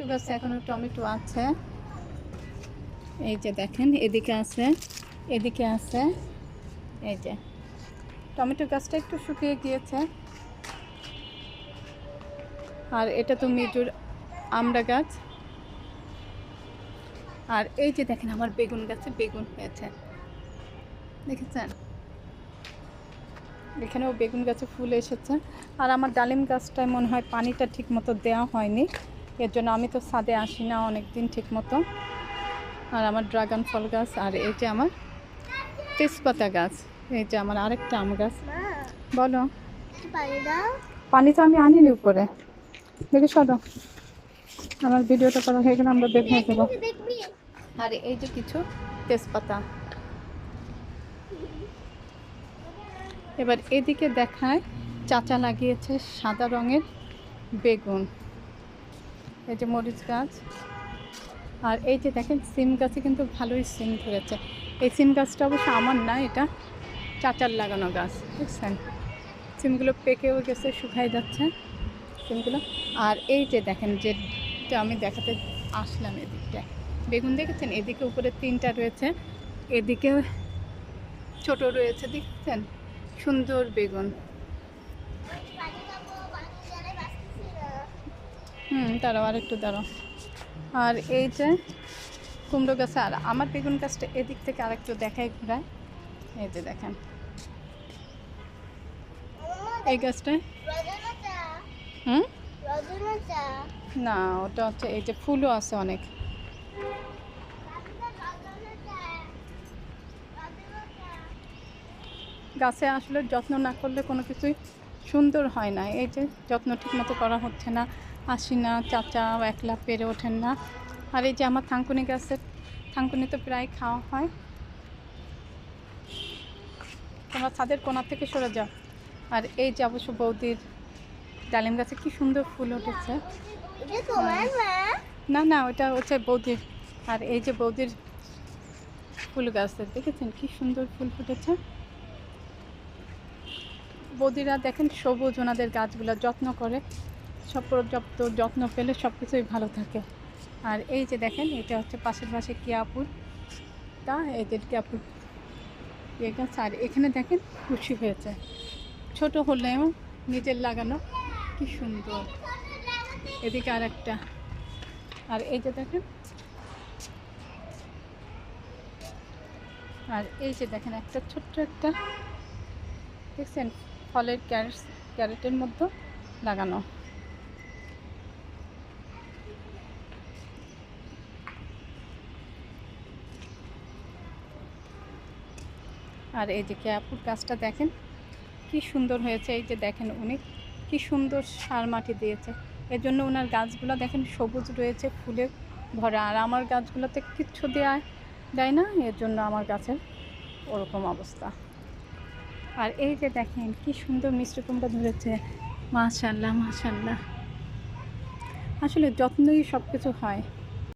Tomato গাছে এখনও tomato আছে। এই যে দেখেন, এদিকে আছে এদিকে আছে, এই যে। টমেটো গাছটা একটু শুকিয়ে গিয়েছে। আর এটা তো মিজুর আমড়া গাছ। আর এই যে দেখেন, আমার বেগুন গাছে বেগুন হয়েছে। দেখেছেন? এখানেও বেগুন গাছে ফুল এসেছে। আর আমার ডালিম গাছটায় মনে হয় পানিটা ঠিক মতো দেওয়া হয়নি। এর জন্য আমি তো ছাদে আসি না অনেক দিন ঠিক মতো। আর আমার ড্রাগন ফল গাছ আর এই যে আমার তেজপাতা গাছ, এই যে আমার আরেকটা আম গাছ। বলো। পানি তো আমি আনিনি উপরে। দেখে সরো। আমার ভিডিওটা করা হয়ে গেলে আমরা দেখে দেবো আর এই যে কিছু তেজপাতা। এবার এদিকে দেখায়, চাচা লাগিয়েছে সাদা রঙের বেগুন। এই যে মরিচ গাছ। আর এই যে দেখেন, সিম গাছে কিন্তু ভালোই সিম ধরেছে। এই সিম গাছটা অবশ্য আমার না, এটা চাচার লাগানো গাছ, বুঝছেন? সিমগুলো পেকেও গেছে শুকাই যাচ্ছে সিমগুলো। আর এই যে দেখেন, যে আমি দেখাতে আসলাম এদিকটায় বেগুন দেখেছেন? এদিকে উপরে তিনটা রয়েছে এদিকে ছোট রয়েছে, দেখছেন? সুন্দর বেগুন। হুম, দাঁড়াও আর একটু দাঁড়াও। আর এই যে কুমড়ো গাছ, আর আমার বেগুন গাছটা এদিক থেকে আর একটু দেখাই ঘুরায়। এই যে দেখেন। এই গাছটায় হুম? না, ওটা হচ্ছে এই যে ফুলও আছে অনেক। গাছে আসলে যত্ন না করলে কোনো কিছুই সুন্দর হয় না। এই যে যত্ন ঠিকমতো করা হচ্ছে না। আসি না চাচা একলা পেরে ওঠেন না। আর এই যে আমার থাঙ্কুনি গাছের থাঙ্কুনি তো প্রায় খাওয়া হয়। তোমরা ছাদের কোনার থেকে সরে যাও। আর এই যে অবশ্য বৌদির ডালিম গাছে কি সুন্দর ফুল উঠেছে। না না, ওটা হচ্ছে বৌদির। আর এই যে বৌদির ফুল গাছ, দেখেছেন কি সুন্দর ফুল ফুটেছে। বৌদিরা দেখেন সবুজ ওনাদের গাছগুলো যত্ন করে। সব পর্যাপ্ত যত্ন পেলে সব কিছুই ভালো থাকে। আর এই যে দেখেন, এটা হচ্ছে পাশের পাশে কিয়াপুর তা এদের কিয়াপুর ইয়ে গাছ, আর এখানে দেখেন খুশি হয়েছে। ছোট হলেও নিজের লাগানো, কি সুন্দর। এদিকে আর একটা আর এই যে দেখেন, আর এই যে দেখেন, একটা ছোট্ট একটা, দেখছেন, ফলের ক্যারেট ক্যারেটের মধ্যে লাগানো। আর এই যে ক্যাপুর গাছটা দেখেন, কি সুন্দর হয়েছে। এই যে দেখেন উনি, কি সুন্দর সার মাটি দিয়েছে। এর জন্য ওনার গাছগুলো দেখেন সবুজ রয়েছে, ফুলে ভরা। আর আমার গাছগুলোতে কিচ্ছু দেয়া দেয় না, এর জন্য আমার গাছের ওরকম অবস্থা। আর এই যে দেখেন, কি সুন্দর মিষ্টি কুমড়া ধরেছে। মাশাল্লাহ মাশাল্লাহ আসলে যত্নই সব কিছু হয়।